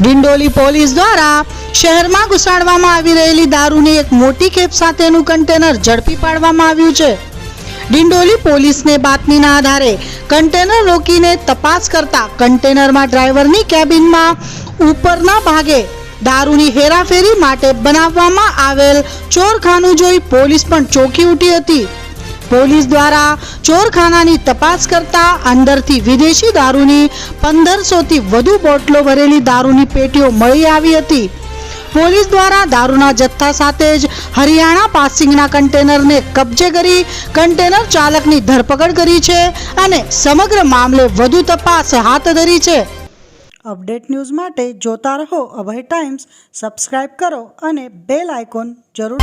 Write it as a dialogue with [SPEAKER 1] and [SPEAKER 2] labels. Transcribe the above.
[SPEAKER 1] Dindoli police દ્વારા શહેરમાં ઘુસાડવામાં આવી રહેલી દારૂની એક મોટી ખેપ સાથેનું કન્ટેનર ઝડપી પાડવામાં આવ્યું છે. ડિંડોલી પોલીસને બાતમીના આધારે કન્ટેનર રોકીને તપાસ કરતા કન્ટેનરમાં ડ્રાઈવરની કેબિનમાં ઉપરના ભાગે દારૂની હેરાફેરી માટે બનાવવામાં આવેલ ચોરખાનું જોઈ પોલીસ પણ ચોંકી ઉઠી હતી. પોલીસ દ્વારા ચોરખાનાની તપાસ કરતા અંદરથી વિદેશી દારૂની પંદરસોથી વધુ બોટલો ભરેલી દારૂની પેટીઓ મળી આવી હતી. પોલીસ દ્વારા દારૂના જથ્થા સાથે જ હરિયાણા પાસિંગના કન્ટેનરને કબજે કરી કન્ટેનર ચાલકની ધરપકડ કરી છે અને સમગ્ર મામલે વધુ તપાસ હાથ ધરી છે. અપડેટ ન્યૂઝ માટે જોતા રહો અભય ટાઈમ્સ, સબસ્ક્રાઇબ કરો અને બેલ આઇકોન જરૂર